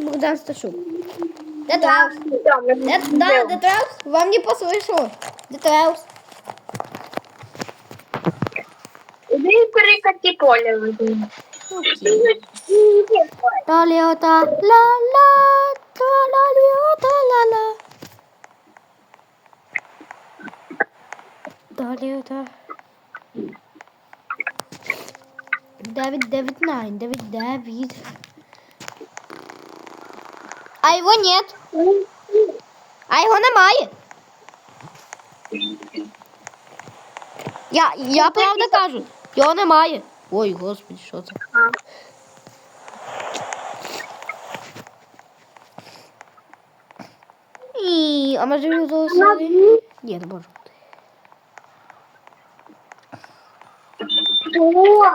Богдан Сташук. Де Траус? Там, я Де, не да, знаю. де Траус? Вам не послышало. Де Траус? Іди перекати поле. Окей. Та-ліота, ла-ла, та-ла-ліота, ла-ла. Та-ліота. Дев'ять, дев'ять, найн, дев'ять, дев'ять. А його нет. А його немає. Я, я правда кажу, його немає. Ой, господи, що це? А. І, а може його залишили? Ні, не можу. О, о,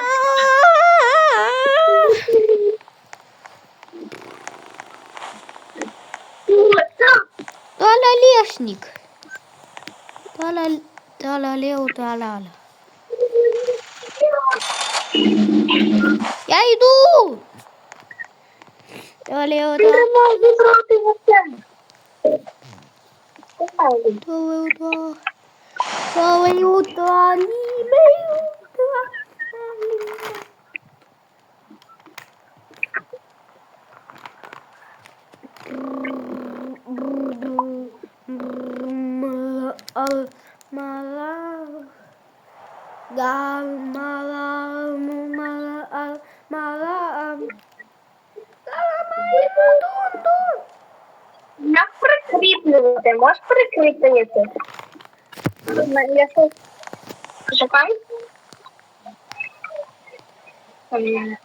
Талал... Талалео, талала. Я йду. На себе. Ой, Талалео,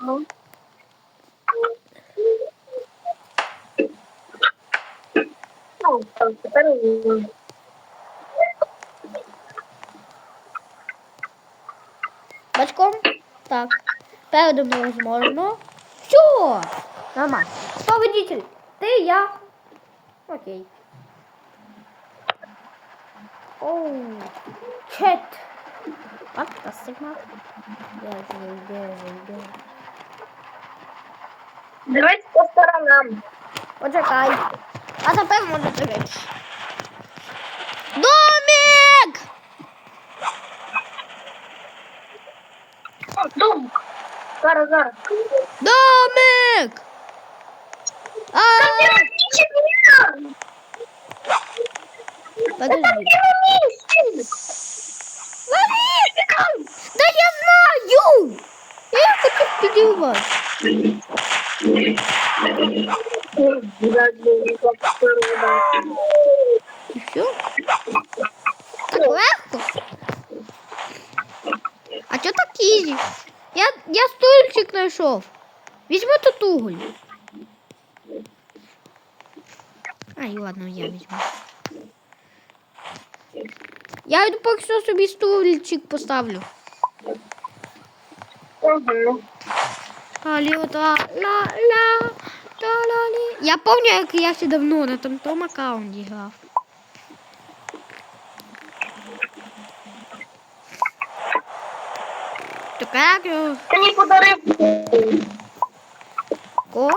Ну. Ну, там тепер ні. Бачком? Так. Передом невозможно. Все. Нормально. Кто водитель? Ты, я. Окей. Оу. А, посигнал. Я же, где же, где? Дивись по сторонам. Почекай. А тепер можна дивитися. Домик! Дум. Зараз, зараз. Домик! А, подожди. Да я знаю! Я хочу підірвати. І все? Так легко? А чого так ізі? Я, я стульчик знайшов. Візьми тут уголь. Ай, ладно, я візьму. Я йду поки собі стульчик поставлю. Я пам'ятаю, як я ще давно на тому, тому аккаунті грав. Як Ти мені подарив. Ко?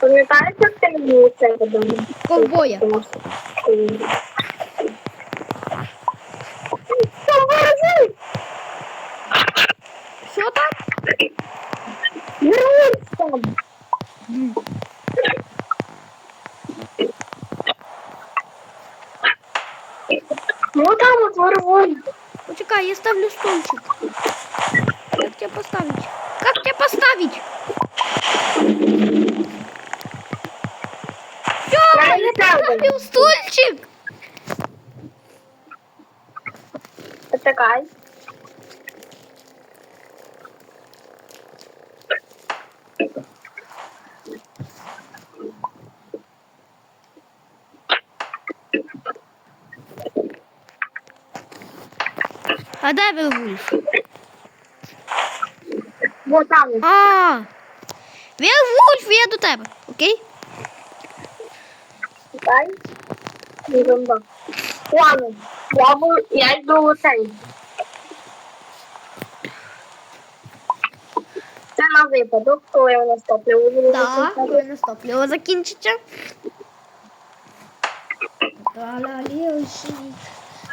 Пам'ятаєш, як ти мені це подарив? Ковбоя. Що там? Вернись Ну там вот воровой. Почекай, я ставлю стульчик. А де Вільвульф? Вот там. А. Вільвульф, я до тебе. Окей? Чекай. Ерунда. Ладно. Я буду, я йду в оцей. Це на випадок, коли у нас топливо буде Так, коли нас топливо закінчиться.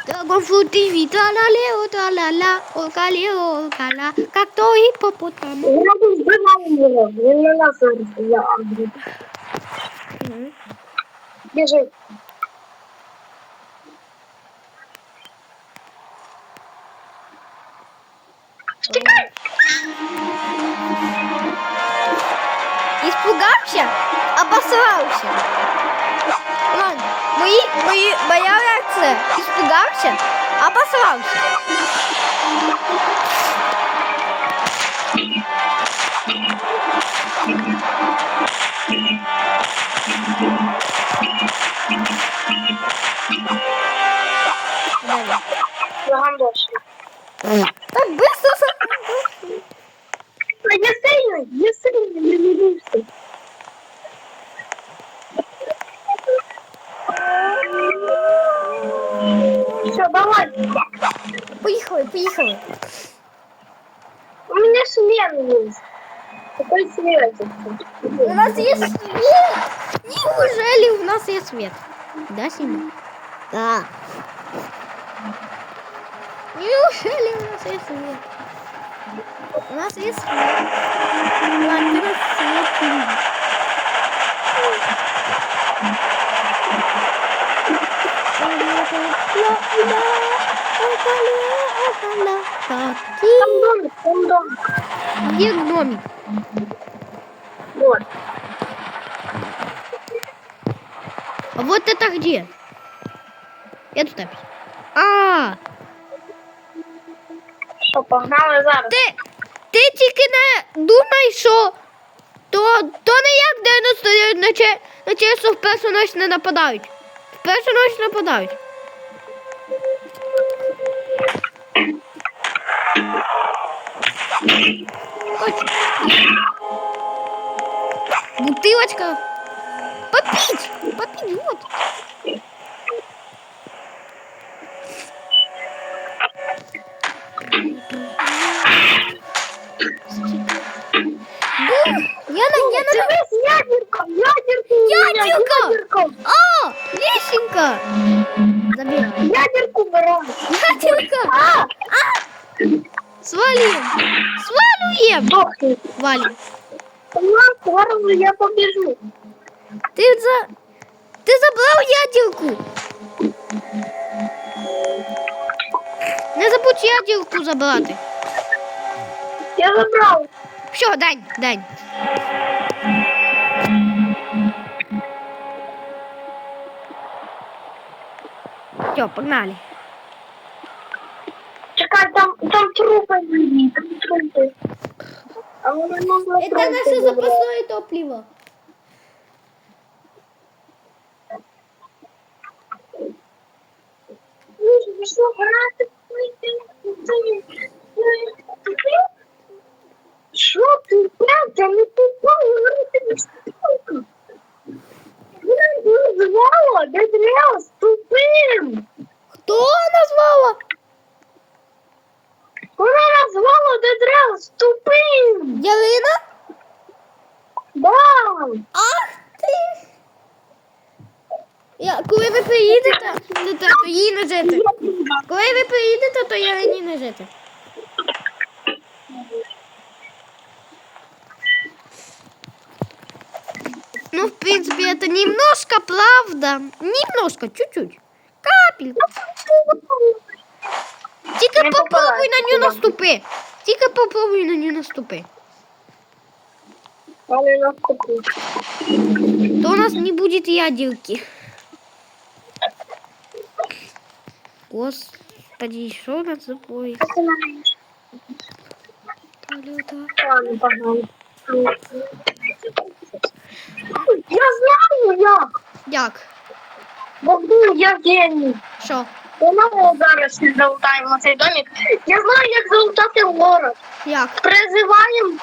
Тралалеоші. Драгонфрутиві, тралалео, тралала, окалео, окала, как то нас збиває його, він на я! Испугався, обосрався. Ладно, мої, моя реакція. Испугався, обосрався. Так быстро Я сильний, я сильний, не Все, давай. Поїхали, поїхали. У меня смена есть. Какой светик? У нас є світ. Неужели у нас є світ? Да, Сіма? Да. Неужели у нас є світ? У нас є світ. Ладно, у нас світ. Там домик, там домик. Где гномик? Вот. А вот это где? Я тут опять. А, Що, погнали зараз? ти, ти тільки не думай, що то, то не як 99 ночей, ночей, що в першу ніч не нападають. В першу ніч нападають. Ось. Бутылочка. Попить! Попить, вот. Бу, я на, я на... Дивись, ядерка, ядерку. у мене, Ядерка! Ядерка. О, лесенка! Ядерку беру. Ядерка! А, Свалим! Свалюем! дохни. Валим. Зараз я побіжу. Ти за... Ти забрав ядерку! Не забудь ядерку забрати. Я забрав. Все, дань, дань. Все, погнали. Чекай, там, там трупи були, там трупи. А вони можна Это наше запасное топливо. Ви що, грати? Що ти, Петя, не попав, приїдете, то, то, то її не жити. Коли ви приїдете, то Ялині не жити. Ну, в принципе, это немножко правда. Немножко, чуть-чуть. Капельку. Тільки Не попробуй попалась, на нього наступи. Тільки попробуй на нього наступи. Але наступив. То у нас не будет ядерки. Знаєш? Та-ля-та. Ладно, погнали. Я знаю як. Як? Бо ну, я геній. Що? Вона зараз не залутаємо на цей домик. Я знаю, як залутати в город. Як? Призиваємо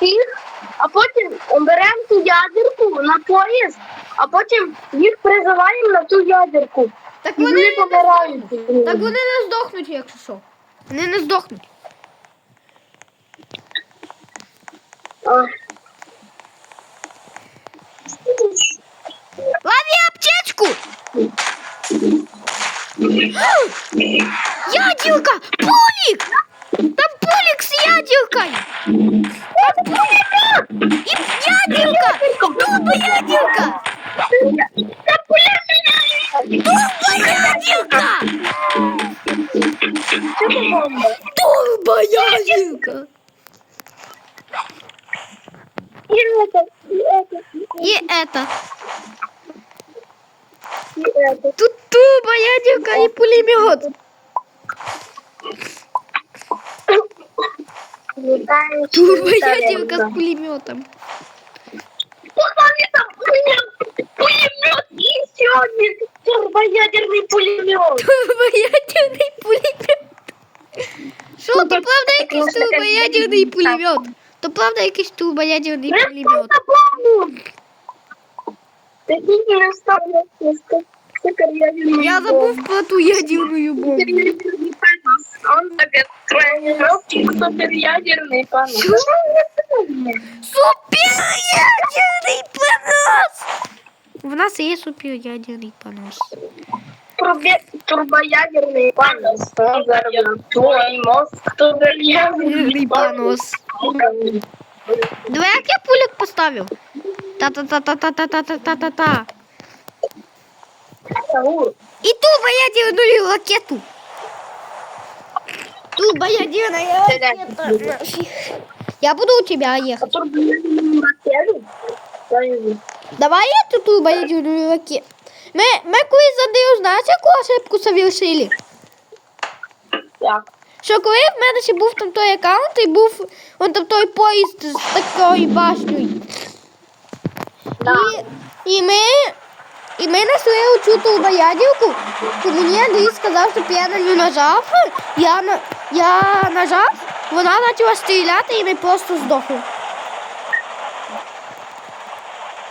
їх, а потім беремо ту ядерку на поїзд, а потім їх призиваємо на ту ядерку. Так вони, не помирають. Так вони не здохнуть, якщо що. Вони не здохнуть. Лови аптечку! Яділка! Пулік! Там пулік з яділкою! Там пуліка! І яділка! Дуба яділка! Там пулік! Турбоядилка! Турбоядилка! И это, и это. И это. И это. Тут турбоядилка и пулемет. Турбоядилка с пулеметом пулемет! Пулемет есть сегодня! Турбоядерный пулемет! Турбоядерный пулемет! Що, то правда якийсь турбоядерний пулемет? То правда якийсь турбоядерний пулемет? Я забыл про ту ядерну бомбу. Он тебе тренировки суперядерний, пан. Суп! Суперядерний понос! В нас є суперядерний понос. Турбе- Турбоядерный панос. Он взорвет твой мозг. Ядерний Турбоядерный понос. Диви, як я пулік поставив. Та-та-та-та-та-та-та-та-та-та. Саур. И турбоядерную ракету. Турбоядерная ракета. Я буду у тебя ехать. Турбоядерную ракету? Что-нибудь. Давай эту турбоядерную ракету. Мы, мы колись за нею, знаєш, яку ошибку совершили? Так. Що коли в мене ще був там той аккаунт і був он там той поїзд з такою башнею. Да. І, і ми, і ми знайшли оцю турбоядерку, і мені Андрій сказав, щоб я на нього нажав. Я, на, я нажав, Вона почала стріляти і ми просто здохли.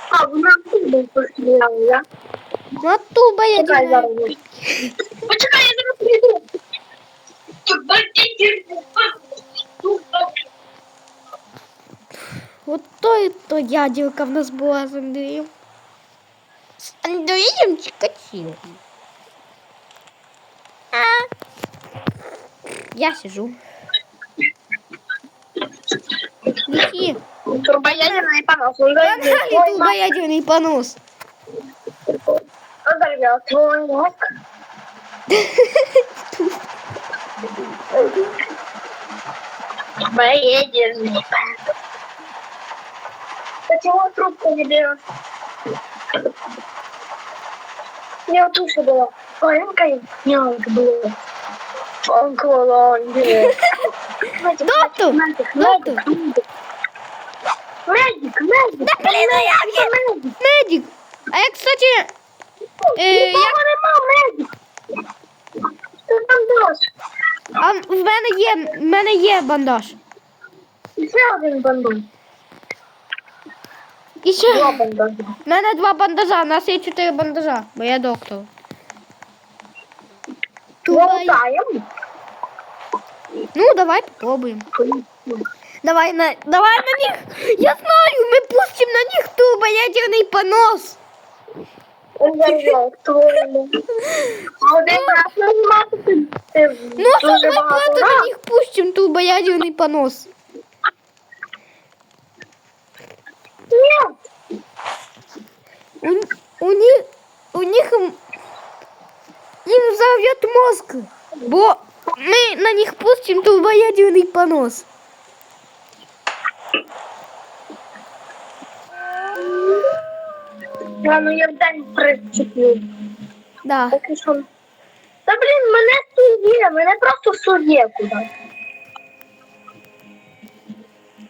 А, вона тубою постріляла, так? Вона тубою. Почекай, зараз. Почекай, я зараз прийду. Вот то и то ядерка в нас была с Андреем. С Андреем Чикатилом. А? Я сижу. Лети. Турбоядерный понос. Он турбоядерный понос. Подорвал твой мозг. Турбоядерный понос. Почему трубку не берешь? Я вот уши была. Маленькая. Мелко было. Он колонки. Медик, доктор. медик, медик. Медик, Да блін, ну як я? медик. Медик. А я, кстати, е, Нікого як, нема, медик. Що там а в мене є, в мене є бандаж. І ще один бандон. І ще, Два в мене два бандажа, у нас є чотири бандажа, бо я доктор. Лутаємо. Ну, давай попробуємо. Давай на, давай на них. Я знаю, мы пустим на них турбоядерный понос. Заржав твоєму. А один раз нажимати ти- ти Ну, а что дуже мы багато просто на раз. них пустим турбоядерный понос? Ні. У, у них, у них м, им взорвет мозг, бо мы на них пустим турбоядерный понос. Я, ну я в день причеплю. Да. Так і що? Та блін, мене сує, мене просто сує куди.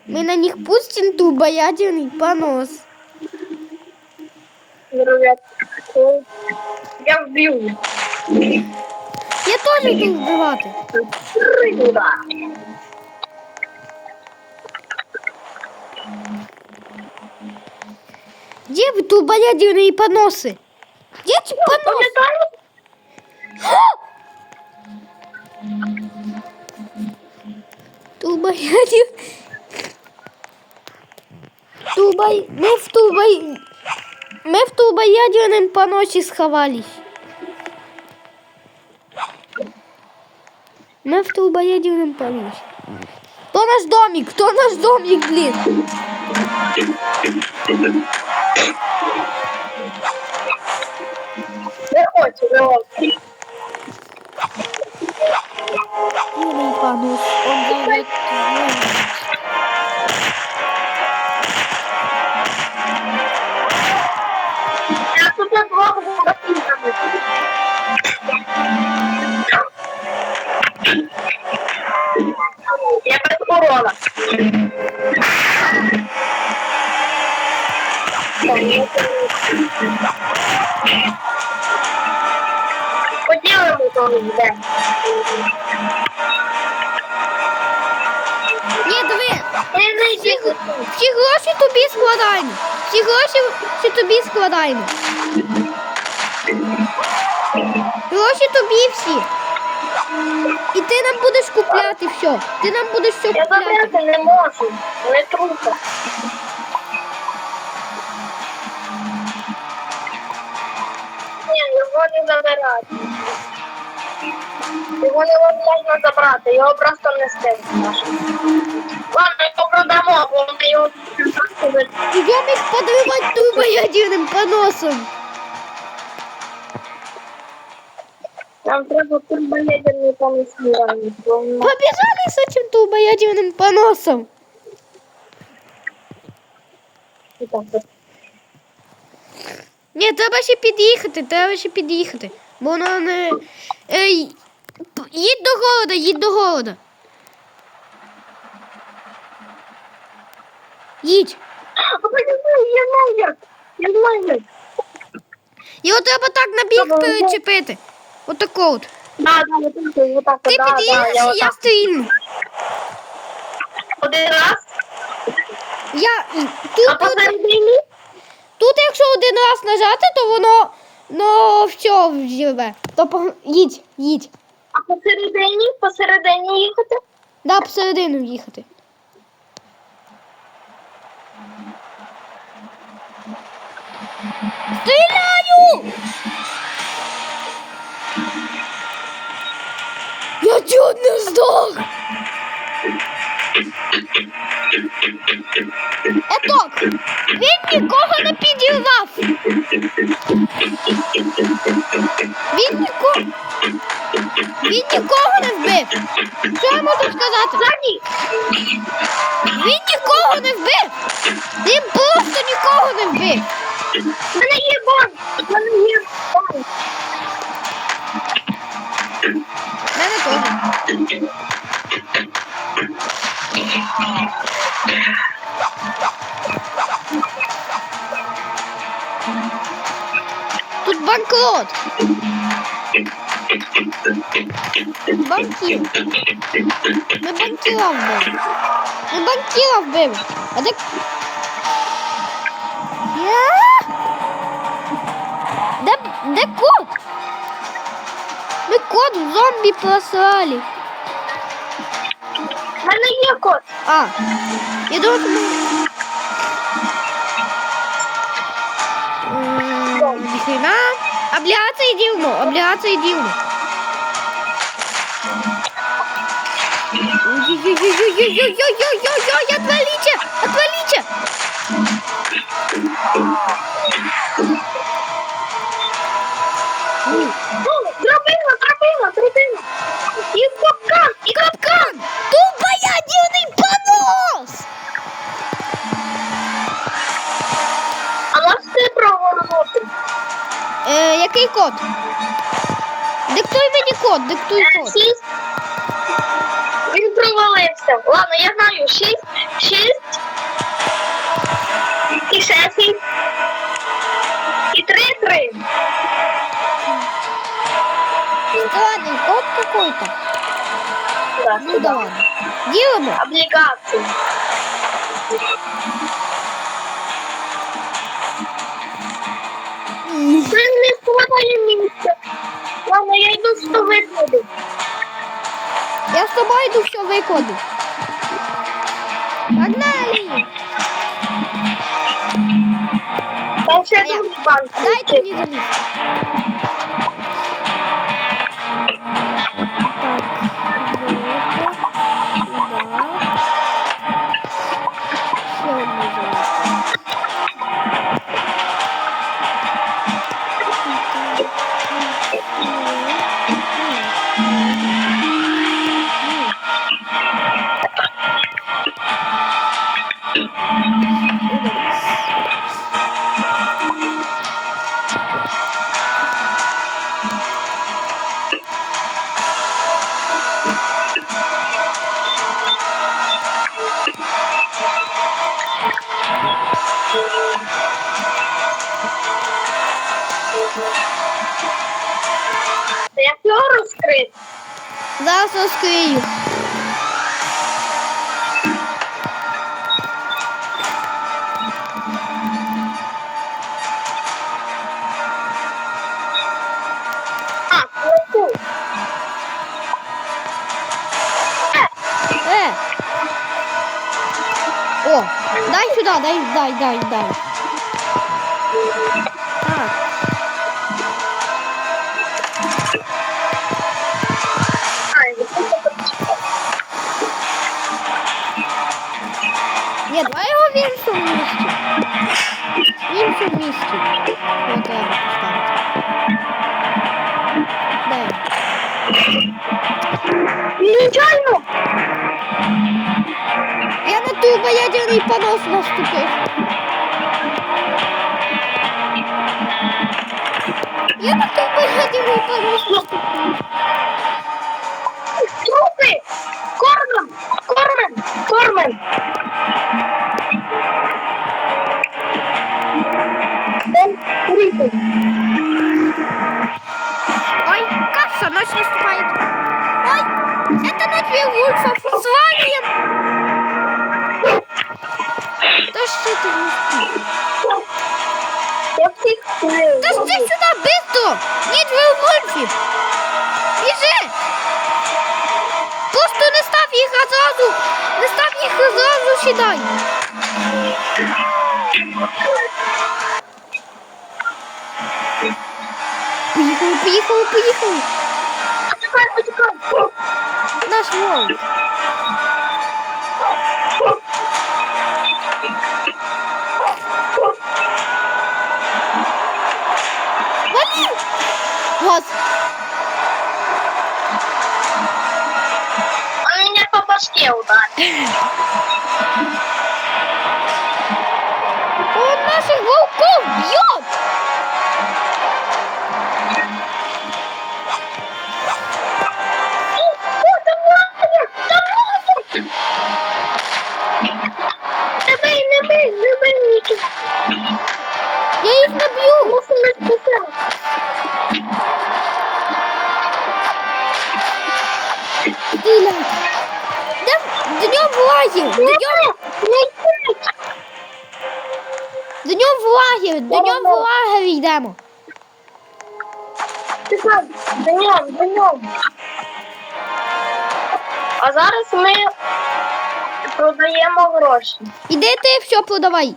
Мы на них пустим турбоядерный понос. Говорять, «Ой, Я вб'ю. Я тоже иду вбивати. Где вы турбоядерные поносы? Где эти поносы? Турбоядер. Тубай... Мы в Тубай... Мы в тубоядерном поносе сховались. Она в трубоядерном полете. Кто наш домик? Кто наш домик, блин? Заходь, заходь. Милый понос, он делает Я тут блок был урона. Поділимо того йде. Ні, диви. Всі, всі гроші тобі складаємо. Всі гроші всі тобі складаємо. Гроші тобі всі. І ти нам будеш купляти все. Ти нам будеш все Я купляти. забрати не можу. Не трупа. Ні, його не забирати. Його не можна забрати, його просто не стигнеш. Ладно, його продамо, бо ми його просто ви- Идем их подрывать трубоядерным поносом. Нам треба турбоядерний помісні. Побежали с этим трубоядерным поносом. Ні, треба ще під'їхати, треба ще під'їхати. Бо воно не. Ей, їдь до города, їдь до города. Їдь. Я знаю, я знаю. Його треба так на бік Добре, перечепити. Отако от. Да, да, вот так, вот так, Ти да, да, я вот я так. Один раз, Я і- а тут, тут, якщо один раз нажати, то воно ну, все взірве. То пог- їдь, їдь. А посередині, посередині їхати? Да, посередину їхати. Стріляю! Чуть не здох! Еток! Він нікого не підірвав! Він нікого... Він нікого не вбив! Що я можу сказати? Ззаді! Він нікого не вбив! Він просто нікого не вбив! В мене є бан! В мене є бан! Банкрот. Банкір. Ми банкіра вбили. Ми банкіра вбили. А де... Я? Де, де кот? Ми кот в зомбі просрали. В мене є кот! А, я думаю, что мы... М, Абляції дивно, абляції дивно. Ой-ой-ой-ой-ой-ой-ой-ой, отвалите, отвалите. Ooh. Е, який код? Диктуй мені код, диктуй код. Шість. Він провалився. Ладно, я знаю. Шість, шість. І ще шість. І три, три. Странный код какой-то. Да, Ну да ладно. Делаем. Облігації. Це не твоє місце. Ладно, я йду з тобою викладу. Я з тобою йду все викладу. Погнали! Та ще тут банк. Дайте мені залізти. Дай сюди, дай, дай, дай, дай. Так. Ні, давай його в іншому місці. В іншому місці. Його треба поставити. него ядерный понос наступил. Я на кого ядерный понос наступил. Трупы! Корман! Корман! Корман! Ой, кажется, ночь наступает. Ой, это ночь Вульфа с вами! Да что ты не спишь? Я всіх вбив. Да ты сюда быстро! Нет Вильвульфів! Біжи! Просто не став їх одразу, не став їх одразу сідай. Поїхали, поїхали, поїхали. Почекай, почекай! Наш волк. Вот. Он меня по башке ударил. Он наших волков йдемо! Чекай, до нього, до нього. А зараз ми продаємо гроші. Іди ти все продавай!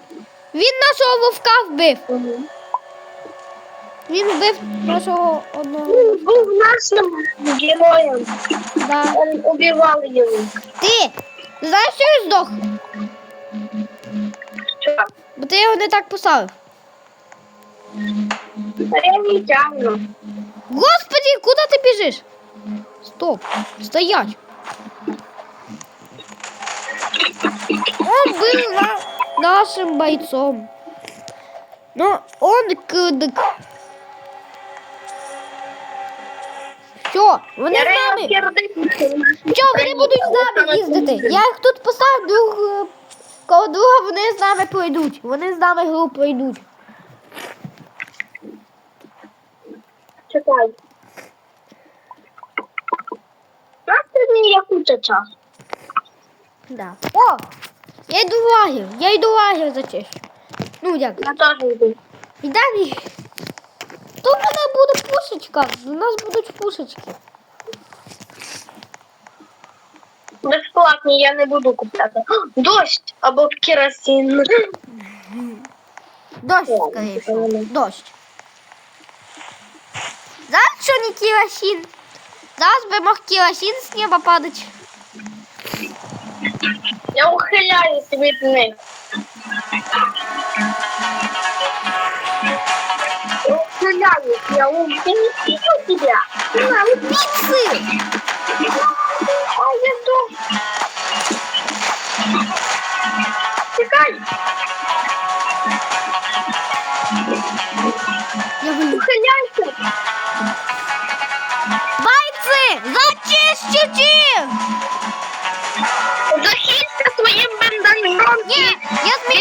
Він нашого вовка вбив! Він вбив нашого одного. Він був нашим героєм. Да. Он убивав його. Ти! Знаєш, що він здох? Що? Бо ти його не так поставив. Та я не тягну. Господи, куди ти біжиш? Стоп, стоять. Он был на- нашим бойцом. Но он кидик. Все, вони з нами. Що, вони будуть з нами їздити? Я їх тут поставлю друг, е, коло друга, вони з нами пройдуть. Вони з нами гру пройдуть. Чекай. Нас сьогодні є куча часу. Да. О! Я йду в лагер, я йду в лагер зачищу. Ну як? Я теж йду. Ідай. То в мене буде пушечка. У нас будуть пушечки. Безплатні я не буду купляти. Дощ або керосин. Дощ, не. всего. Дощ. Зараз що не керосин? Зараз би мог керосин з неба падати. Я ухиляюсь від них. Я ухиляюсь, я ухиляюсь тебя. На, вот Піци! А, я тут. Тікай, Я вилю.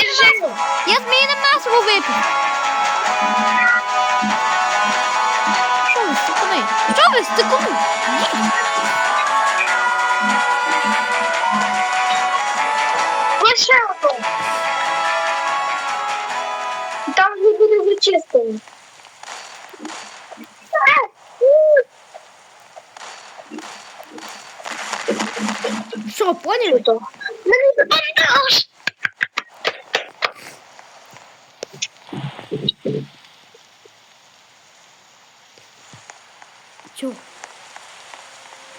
Масло. Я зміїне масло випив. Що ви, стикуни? Що ви, стикуни? Ще одну. Там вже буде зачистено. У, Що, поняли? Мене бандаж. Чого?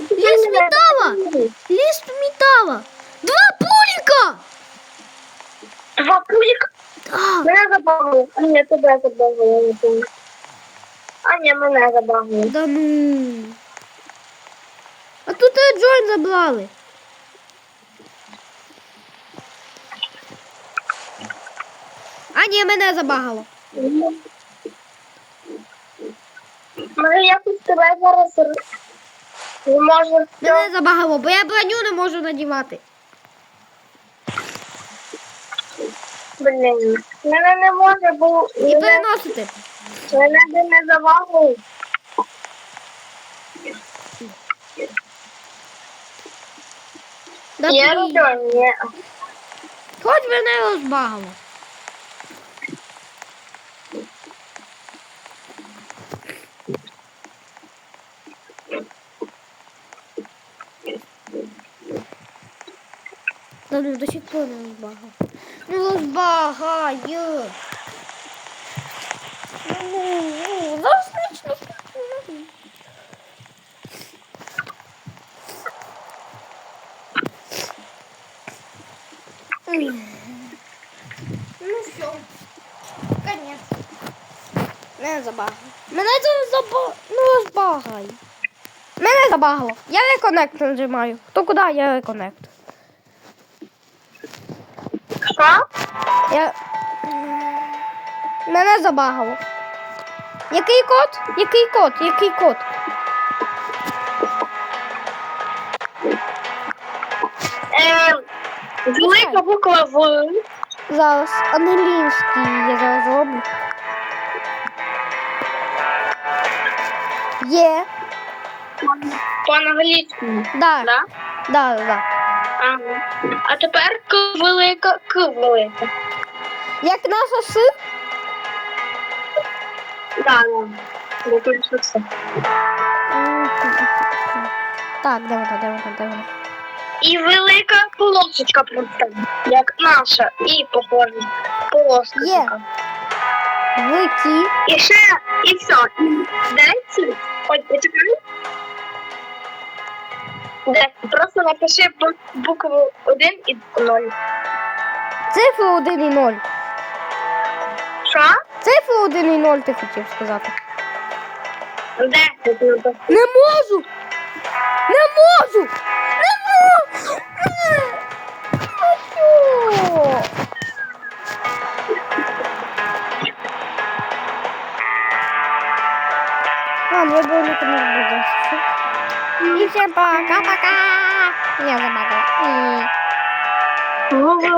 Ліс металла! Ліс металла! Два пуліка! Два пулік. Да. Мене забавили. А ні, тебе я не помню. А ні, мене забавили. Да ну. А тут і Джойн забрали. А ні, мене забагало. Може, якось тебе зараз не Мене забагало, бо я броню не можу надівати. Блін. Мене не може, бо І мене, переносити. мене би не завагили. Да Я блін. роблю, ні. Хоч мене розбагало. Да ну, до сих пор не розбагав. Розбагаю. Зараз. Ну все. Конец. Мене забагало. Мене це забагало. Ну розбагай. Мене забагало. Я реконект нажимаю. Хто куди, я реконект. Що? Я... Мене забагало. Який код? Який код? Який код? Е, велика буква В. Зараз англійський я зараз зроблю. Є. По-англійському. Да. Да? Да, да. Ага. А тепер К велика, К велика. Як наша С? Да, да. Я все. Так, де вона, де вона, де вона? І велика полосочка просто. Як наша. І похожа. Полосочка. Вики. І ще, і все. Десять. Ой, почекай. Десять. Просто напиши бу- букву 1 і 0. Цифри 1 і 0. Що? Цифри 1 і 0 ти хотів сказати. Ну. Не можу! Не можу! Не можу! А що? Ладно, я буду не буду. И всем пока-пока! Я забагал. Велика.